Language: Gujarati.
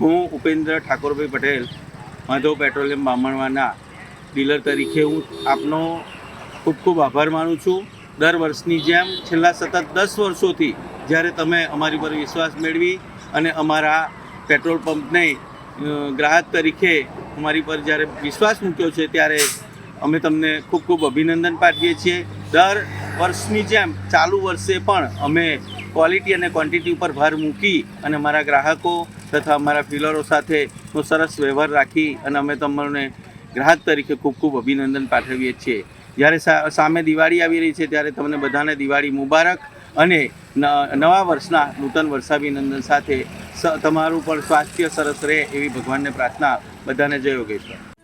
હું ઉપેન્દ્ર ઠાકોરભાઈ પટેલ, માધવ પેટ્રોલિયમ બામણવાના ડીલર તરીકે હું આપનો ખૂબ ખૂબ આભાર માનું છું. દર વર્ષની જેમ છેલ્લા સતત દસ વર્ષોથી જ્યારે તમે અમારી પર વિશ્વાસ મેળવી અને અમારા પેટ્રોલ પંપને ગ્રાહક તરીકે અમારી પર જ્યારે વિશ્વાસ મૂક્યો છે ત્યારે અમે તમને ખૂબ ખૂબ અભિનંદન પાઠવીએ છીએ. દર વર્ષની જેમ ચાલુ વર્ષે પણ અમે ક્વોલિટી અને ક્વોન્ટિટી ઉપર ભાર મૂકી અને અમારા ગ્રાહકો તથા અમારા ફિલરો સાથેનો સરસ વ્યવહાર રાખી અને અમે તમને ગ્રાહક તરીકે ખૂબ ખૂબ અભિનંદન પાઠવીએ છીએ. જ્યારે સામે દિવાળી આવી રહી છે, ત્યારે તમને બધાને દિવાળી મુબારક અને નવા વર્ષના નૂતન વર્ષાભિનંદન સાથે તમારું પણ સ્વાસ્થ્ય સરસ રહે એવી ભગવાનને પ્રાર્થના બધાને જય યોગેશ્વર.